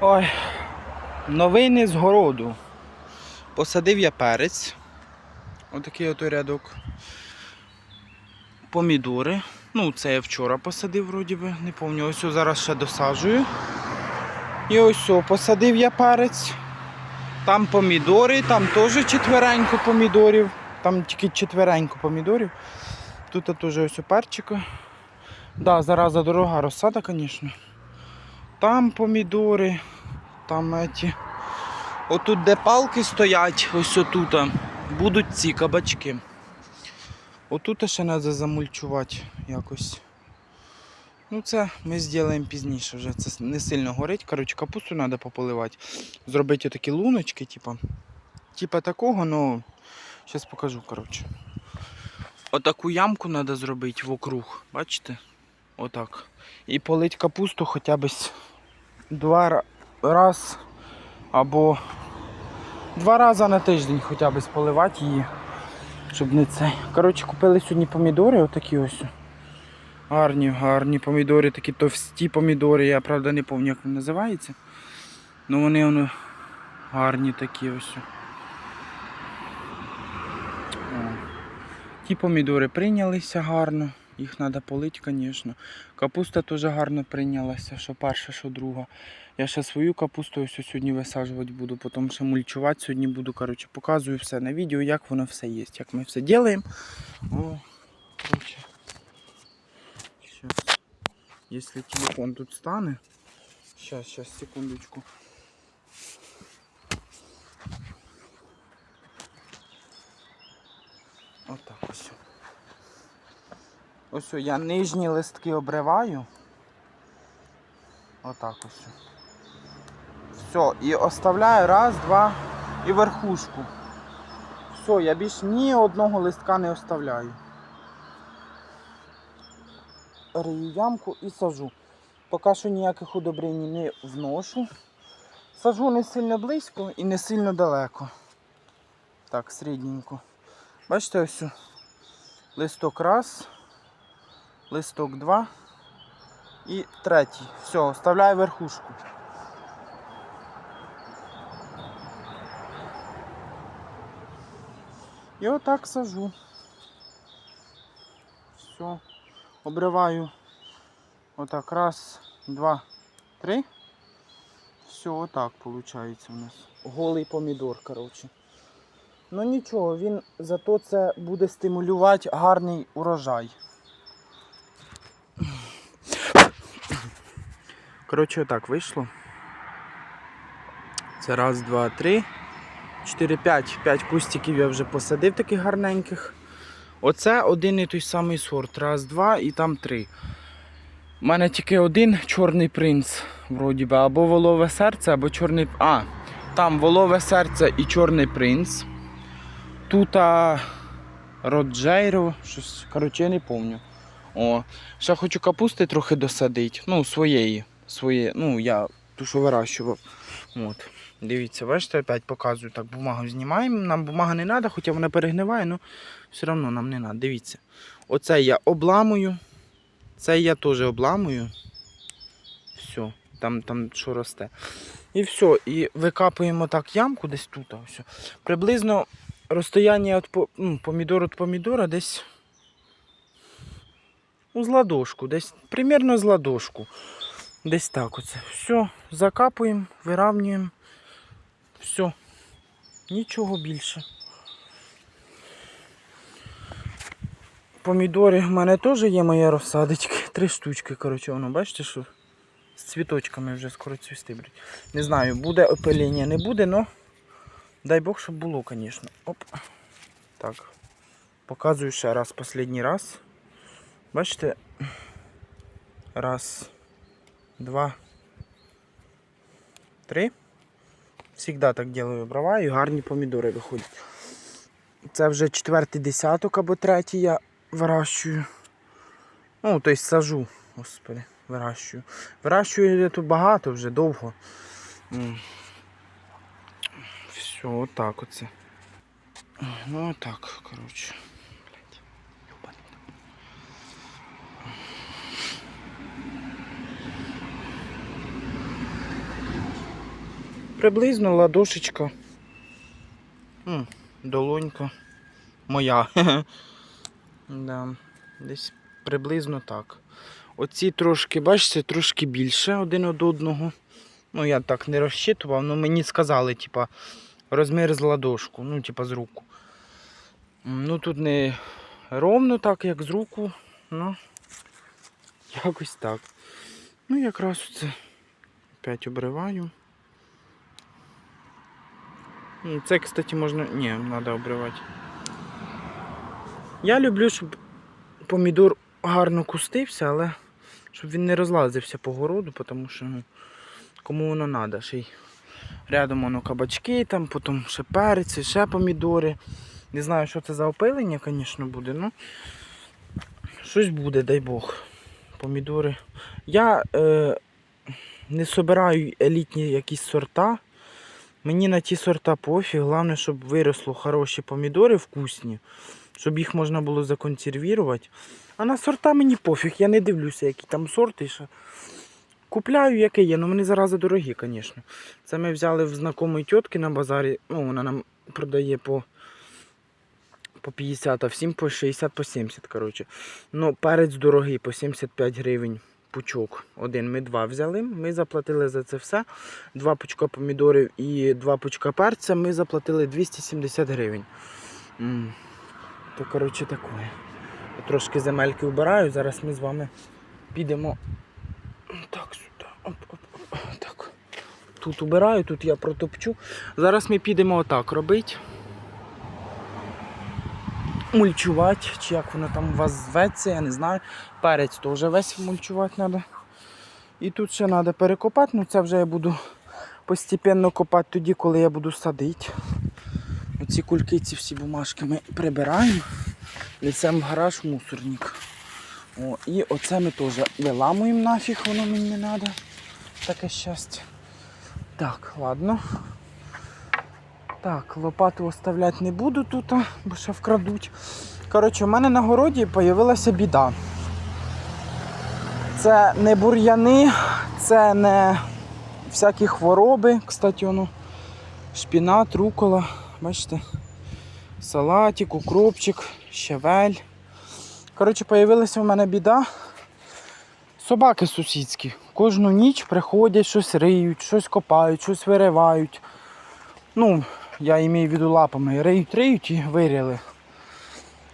Ой, новини з городу. Посадив я перець. Отакий ото рядок. Помідори. Ну, це я вчора посадив, вроді би, не пам'ятаю. Ось зараз ще досаджую. І ось о, посадив я перець. Там помідори, там теж четверенько помідорів. Там тільки четверенько помідорів. Тут теж ось перчика. Да, зараза дорога розсада, звісно. Там помідори, там еті. Отут, де палки стоять, ось отут, будуть ці кабачки. Отут ще треба замульчувати якось. Ну це ми зробимо пізніше вже. Це не сильно горить. Коротше, капусту треба пополивати. Зробити такі луночки, типа. Типа такого, ну. Зараз покажу, коротше. Отаку ямку треба зробити вокруг. Бачите? Отак. І полить капусту хоча б два раз або два рази на тиждень хоча б поливати її. Щоб не цей. Коротше, купили сьогодні помідори, отакі ось. Гарні, гарні помідори, такі товсті помідори. Я правда не пам'ятаю, як вони називаються. Ну вони воно гарні такі ось. Ті помідори прийнялися гарно. Їх треба полити, звісно. Капуста теж гарно прийнялася, що перша, що друга. Я ще свою капусту ось сьогодні висаджувати буду, потім ще мульчувати сьогодні буду. Коротше, показую все на відео, як воно все є, як ми все робимо. О. Сейчас. Если телефон тут стане. Сейчас, сейчас, секундочку. Отак ось. Ось я нижні листки обриваю. Отак ось. Все, і оставляю раз, два і верхушку. Все, я більш ні одного листка не оставляю. Рию ямку і сажу. Поки що ніяких удобрень не вношу. Сажу не сильно близько і не сильно далеко. Так, середненько. Бачите, ось листок раз, листок два і третій. Все, оставляю верхушку. І отак сажу. Все. Обриваю отак. Раз, два, три. Все, отак виходить у нас. Голий помідор, коротше. Ну нічого, він зато це буде стимулювати гарний урожай. Коротше, отак вийшло. Це раз, два, три. 4-5 5 кустиків я вже посадив таких гарненьких. Оце один і той самий сорт. Раз, два і там три. У мене тільки один чорний принц, вроді би, або волове серце, або чорний. А, там волове серце і чорний принц. Тут а, Роджейро, щось, коротше, я не пам'ятаю. О, ще хочу капусти трохи досадити. Ну, своєї. Своє, ну, я ту, що вирощував. От. Дивіться, бачите, опять показую, так бумагу знімаємо. Нам бумага не треба, хоча вона перегниває, але все одно нам не треба. Дивіться. Оце я обламую. Це я теж обламую. Все, там, там що росте. І все. І викапуємо так ямку десь тут. Ось. Приблизно розстояння від ну, помідору від помідора десь з ладошку. Десь примерно з ладошку. Десь так оце. Все, закапуємо, виравнюємо. Все. Нічого більше. Помідори в мене теж є моя розсадочка. Три штучки, коротше, воно, бачите, що з цвіточками вже скоро цвісти будуть. Не знаю, буде опилення, не буде, але дай Бог, щоб було, звісно. Оп. Так. Показую ще раз, останній раз. Бачите? Раз, два, три. Всегда так делаю брова і гарні помідори виходять. Це вже четвертий десяток або третій я вирощую. Ну, тобто сажу, господи, вирощую. Вирощую я тут багато вже довго. Все, отак оце. Ну отак, коротше. Приблизно ладошечка. М, долонька. Моя. да. Десь приблизно так. Оці трошки, бачите, трошки більше один від одного. Ну, я так не розчитував, але мені сказали, типа, розмір з ладошку, ну, типа з руку. Ну тут не ровно так, як з руку, ну якось так. Ну, якраз це опять обриваю. Це, кстати, можна. Ні, треба обривати. Я люблю, щоб помідор гарно кустився, але щоб він не розлазився по городу, тому що ну, кому воно треба. Ще й рядом воно кабачки, там, потім ще перець, ще помідори. Не знаю, що це за опилення, звісно, буде, ну щось буде, дай Бог. Помідори. Я е, не собираю елітні якісь сорта. Мені на ті сорта пофіг. Головне, щоб виросло хороші помідори вкусні, щоб їх можна було законсервувати. А на сорта мені пофіг, я не дивлюся, які там сорти. Що. Купляю, яке є, ну вони зарази дорогі, звісно. Це ми взяли в знайомої тітки на базарі. Ну, вона нам продає по, по 50, а всім по 60, по 70, коротше. Ну, перець дорогий, по 75 гривень пучок. Один. Ми два взяли. Ми заплатили за це все. Два пучка помідорів і два пучка перця. Ми заплатили 270 гривень. То, коротше, таке. Трошки земельки вбираю. Зараз ми з вами підемо. Так, сюди. Оп, оп, оп. Так. Тут убираю, тут я протопчу. Зараз ми підемо отак робити. Мульчувати, чи як воно там у вас зветься, я не знаю. Перець теж весь мульчувати треба. І тут ще треба перекопати, ну це вже я буду постепенно копати тоді, коли я буду садити. Оці кульки, ці всі бумажки ми прибираємо. Ліцем в гараж мусорник. О, і оце ми теж виламуємо нафіг, воно мені не треба. Таке щастя. Так, ладно. Так, лопату оставляти не буду тут, бо ще вкрадуть. Коротше, у мене на городі з'явилася біда. Це не бур'яни, це не всякі хвороби. Кстати, воно шпінат, рукола, бачите, салатик, укропчик, щавель. Коротше, з'явилася в мене біда. Собаки сусідські. Кожну ніч приходять, щось риють, щось копають, щось виривають. Ну, я імею в виду лапами. Риють, риють і вирили.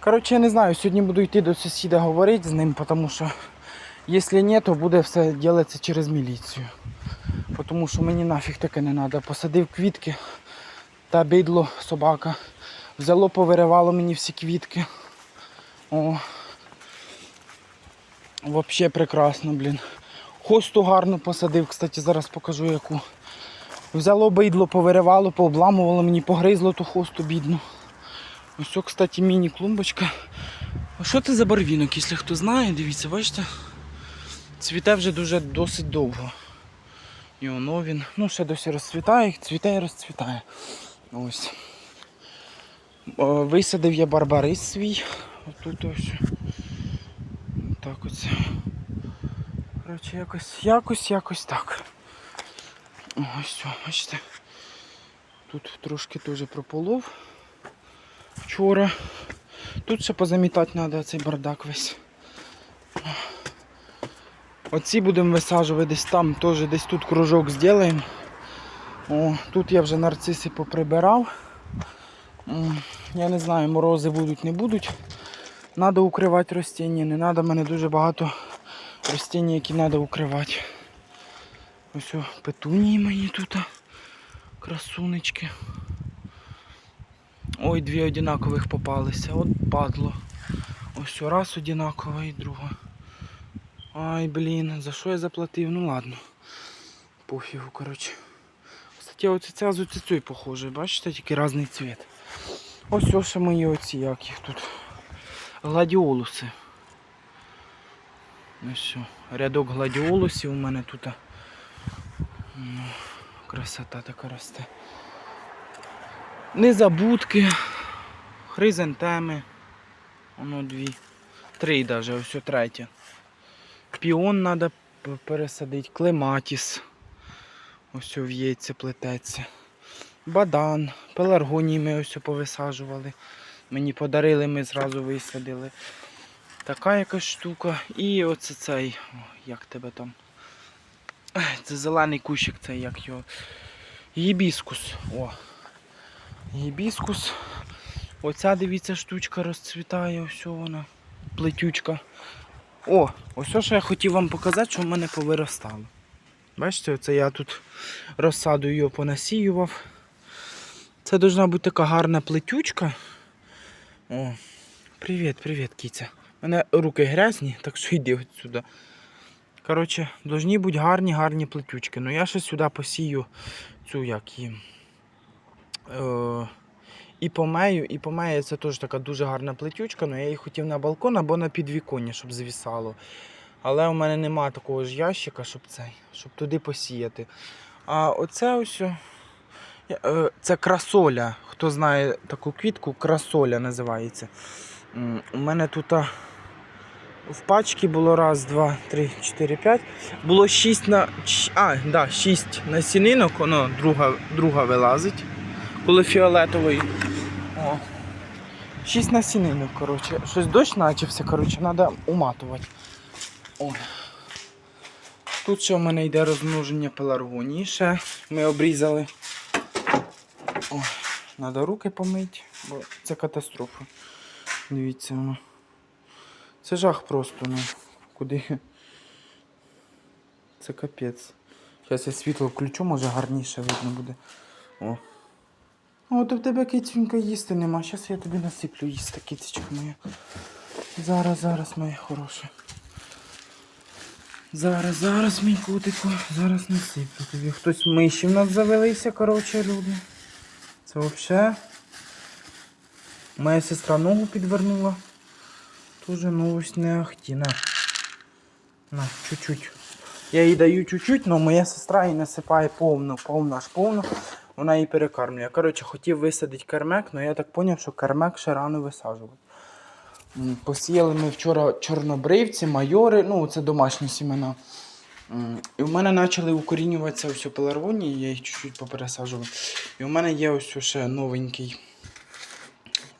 Коротше, я не знаю, сьогодні буду йти до сусіда говорити з ним, тому що якщо ні, то буде все робитися через міліцію. Тому що мені нафіг таке не треба. Посадив квітки та бидло собака. Взяло, повиривало мені всі квітки. О. Взагалі прекрасно, блін. Хосту гарно посадив, кстати, зараз покажу яку. Взяло бидло, повиривало, пообламувало мені, погризло ту хосту бідну. Ось, о, кстати, міні-клумбочка. А що це за барвінок, якщо хто знає, дивіться, бачите? Цвіте вже дуже досить довго. І воно він. Ну, ще досі розцвітає, цвіте і розцвітає. Ось. Висадив я барбарис свій. Отут ось. Так ось. Коротше, якось, якось, якось так. Ось бачите. Тут трошки теж прополов вчора. Тут ще позамітати треба цей бардак весь. Оці будемо висаджувати десь там, теж десь тут кружок зробимо. Тут я вже нарциси поприбирав. Я не знаю, морози будуть, не будуть. Треба укривати ростіння, не треба, мене дуже багато ростіння, які треба укривати. Ось о, петунії мої тут. Красунечки. Ой, дві одинакових попалися. От падло. Ось раз одинакова і друга. Ай, блін, за що я заплатив? Ну ладно. Пофігу, коротше. Кстати, оце ця з оцею похоже, бачите, тільки різний цвіт. Ось ось мої оці, як їх тут. Гладіолуси. Ось. Рядок гладіолусів у мене тут. Ну, Красота така росте. Незабудки, хризантеми. Воно дві. Три навіть, ось о третя. Піон треба пересадити, клематіс. Ось в'ється, плететься. Бадан, пеларгонії ми ось повисаджували. Мені подарили, ми зразу висадили. Така якась штука. І оце цей, як тебе там. Це зелений кущик, цей як його. Гібіскус. О. Гібіскус. Оця, дивіться, штучка розцвітає, ось вона. Плетючка. О, ось що я хотів вам показати, що в мене повиростало. Бачите, оце я тут розсаду його понасіював. Це должна бути така гарна плетючка. О, привіт, привіт, кіця. У мене руки грязні, так що йди от сюди. Коротше, должні бути гарні, гарні плетючки. Ну я ще сюди посію цю як її. Е, і помею, і помею це теж така дуже гарна плетючка, але я її хотів на балкон або на підвіконня, щоб звісало. Але у мене нема такого ж ящика, щоб цей, щоб туди посіяти. А оце ось. о, е, Це красоля. Хто знає таку квітку, красоля називається. У мене тут в пачці було раз, два, три, чотири, п'ять. Було шість на. А, да, шість насінинок, воно друга, друга вилазить, коли фіолетовий. О. Шість насінинок, коротше. Щось дощ почався, коротше, треба уматувати. О. Тут ще в мене йде розмноження пеларгонії. Ще ми обрізали. Треба руки помити, бо це катастрофа. Дивіться воно. Це жах просто, ну. Куди? Це капець. Зараз я світло включу, може гарніше видно буде. О. О, то в тебе кицюнька їсти нема. Зараз я тобі насиплю їсти, кицечка моя. Зараз, зараз, моя хороша. Зараз, зараз, мій котику, зараз насиплю тобі. Хтось миші в нас завелися, коротше, люди. Це взагалі. Моя сестра ногу підвернула. Тоже новость не ахті. На. Чуть-чуть. Я їй даю чуть-чуть, але моя сестра її насипає повну, повну, аж повну. Вона її перекармлює. Коротше, хотів висадити кермек, але я так зрозумів, що кермек ще рано висаджувати. Посіяли ми вчора чорнобривці, майори, ну це домашні сімена. І в мене почали укорінюватися ось пеларгонії, я їх чуть-чуть попересаджував. І у мене є ось ще новенький.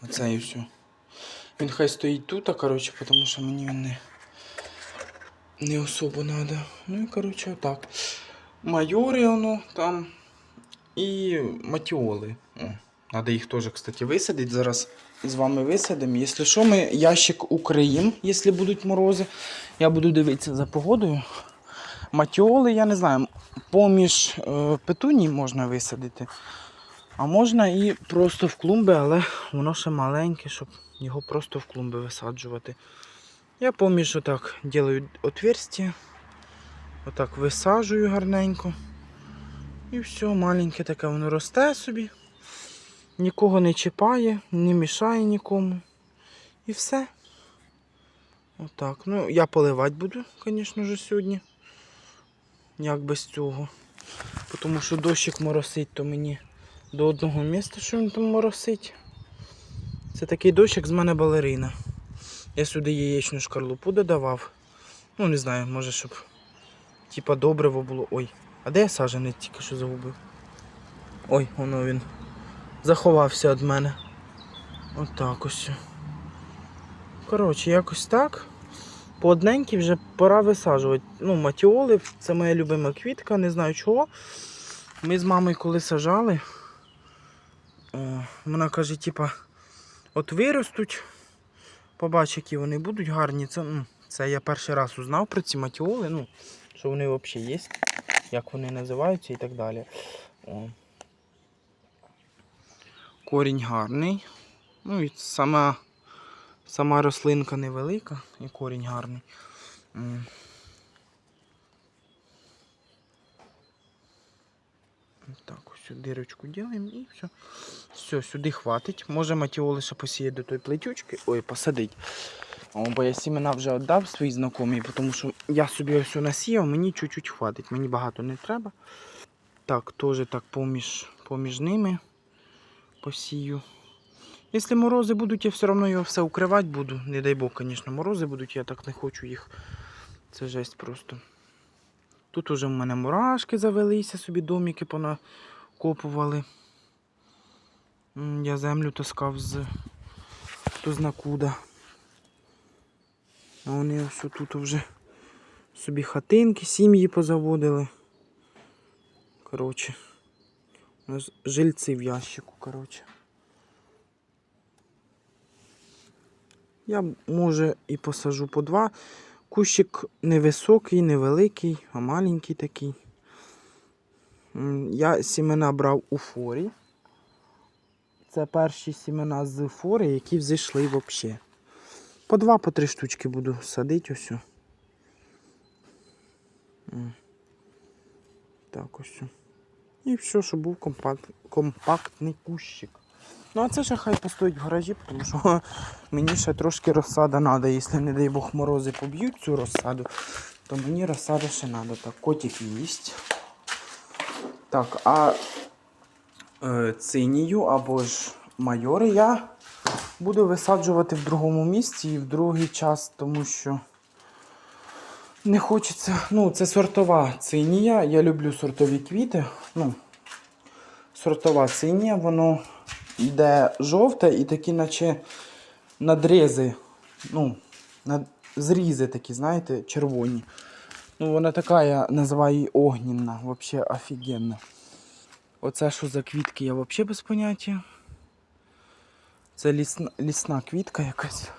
Оцей ось. Він хай стоїть тут, а, коротше, тому що мені він не, не особо треба. Ну і коротше отак. Майори воно там. І матіоли. О, Надо їх теж, кстати, висадити. Зараз з вами висадимо. Якщо що, ми ящик укриємо, якщо будуть морози. Я буду дивитися за погодою. Матіоли, я не знаю, поміж е, петуній можна висадити. А можна і просто в клумби, але воно ще маленьке, щоб його просто в клумби висаджувати. Я поміж отак ділаю отверстие. Отак висаджую гарненько. І все, маленьке таке воно росте собі. Нікого не чіпає, не мішає нікому. І все. Отак. Ну, я поливати буду, звісно ж, сьогодні. Як без цього. Тому що дощик моросить, то мені до одного міста, що він там моросить. Це такий дощик з мене балерина. Я сюди яєчну шкарлупу додавав. Ну, не знаю, може, щоб типа добриво було. Ой, а де я саженець тільки що загубив? Ой, воно він заховався від мене. Отак ось. Коротше, якось так. По одненькій вже пора висаджувати. Ну, матіоли, це моя любима квітка, не знаю чого. Ми з мамою коли сажали, о, вона каже, типа, от виростуть, побач, які вони будуть гарні. Це, це я перший раз узнав про ці матіоли, ну, що вони взагалі є, як вони називаються і так далі. О. Корінь гарний. Ну і сама, сама рослинка невелика і корінь гарний. Так, ось дирочку робимо і все. Все, сюди хватить. Може матіоли ще посіяти до тої плетючки. Ой, посадить. О, бо я сімена вже віддав свої знайомі, тому що я собі ось насіяв, мені чуть-чуть хватить. Мені багато не треба. Так, теж так поміж, поміж ними посію. Якщо морози будуть, я все одно його все укривати буду. Не дай Бог, звісно, морози будуть, я так не хочу їх. Це жесть просто. Тут уже в мене мурашки завелися, собі домики понакопували. М, Я землю таскав з хто зна куда. А вони ось тут вже собі хатинки, сім'ї позаводили. Коротше. У нас жильці в ящику, коротше. Я, може, і посажу по два. Кущик невисокий, невеликий, а маленький такий. Я сімена брав у форі. Це перші сімена з фори, які взійшли взагалі. По два, по три штучки буду садити ось. Так ось. І все, щоб був компакт, компактний кущик. Ну а це ще хай постоїть в гаражі, тому що мені ще трошки розсада треба. Якщо, не дай Бог, морози поб'ють цю розсаду, то мені розсада ще треба. Так, котик їсть. Так, а е, цинію або ж майори я буду висаджувати в другому місці і в другий час, тому що не хочеться. Ну, це сортова цинія. Я люблю сортові квіти. Ну, сортова цинія, воно йде жовте і такі, наче надрізи. Ну, над... зрізи такі, знаєте, червоні. Ну, вона така, я називаю її огнінна, взагалі офігенна. Оце що за квітки, я взагалі без поняття. Це лісна, лісна квітка якась.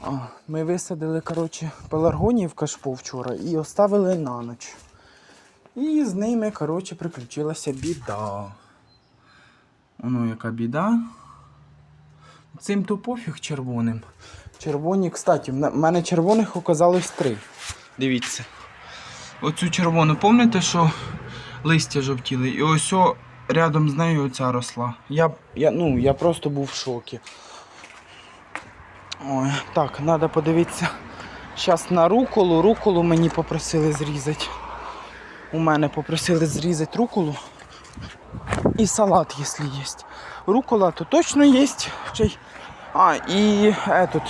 А, ми висадили, коротше, пеларгонії в кашпо вчора і оставили на ніч. І з ними, коротше, приключилася біда. Воно яка біда. Цим то пофіг червоним. Червоні, кстати, в мене червоних оказалось три. Дивіться. Оцю червону, пам'ятаєте, що листя жовтіли? І ось о, рядом з нею оця росла. Я, я, ну, я просто був в шокі. Ой, так, треба подивитися. Зараз на руколу. Руколу мені попросили зрізати. У мене попросили зрізати руколу. І салат, якщо є. Рукола, то точно є. А, і этот.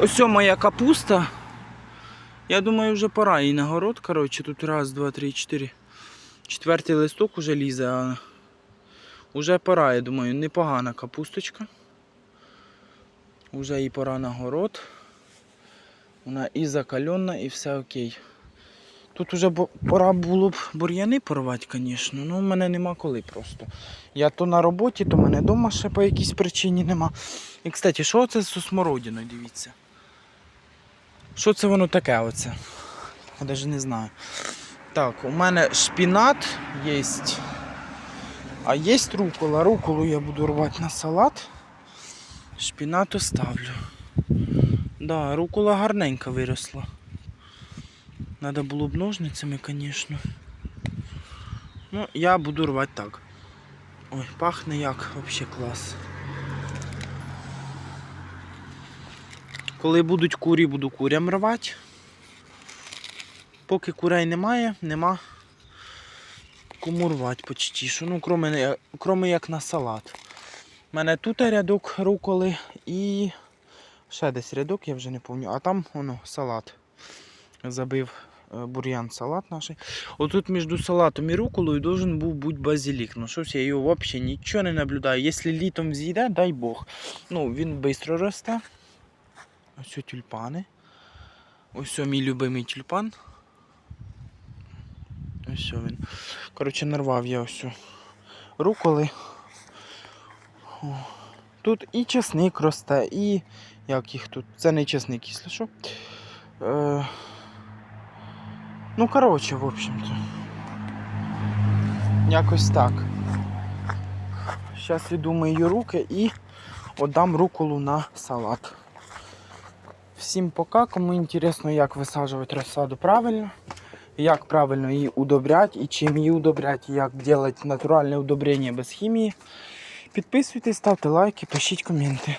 Ось моя капуста. Я думаю, вже пора їй на город. Коротше, тут раз, два, три, чотири. Четвертий листок уже лізе, а уже пора, я думаю, непогана капусточка. Уже їй пора на город. Вона і закальона, і все окей. Тут уже пора було б бур'яни порвати, звісно, але в мене нема коли просто. Я то на роботі, то мене вдома ще по якійсь причині нема. І, кстати, що це з смородиною, дивіться. Що це воно таке оце? Я навіть не знаю. Так, у мене шпінат є. А є рукола. Руколу я буду рвати на салат. Шпінат оставлю. Да, рукола гарненько виросла. Надо було б ножницями, звісно. Ну, я буду рвати так. Ой, пахне як, взагалі клас. Коли будуть курі, буду курям рвати. Поки курей немає, нема кому рвати почти що. Ну, кроме, кроме як на салат. У мене тут рядок руколи і ще десь рядок, я вже не пам'ятаю. А там воно салат. Забив е, бур'ян салат наш. Отут між салатом і руколою должен був бути базилік. Ну щось я його взагалі нічого не наблюдаю. Якщо літом з'їде, дай Бог. Ну, він швидко росте. Ось тюльпани. Ось мій любимий тюльпан. Ось він. Коротше, нарвав я ось руколи. Тут і чесник росте, і як їх тут? Це не чесник, якщо що. Е... Ну, коротше, в общем-то. Якось так. Зараз іду мию руки і отдам руколу на салат. Всім пока, кому інтересно, як висаджувати розсаду правильно, як правильно її удобрять і чим її удобрять, як робити натуральне удобрення без хімії. Підписуйтесь, ставте лайки, пишіть коменти.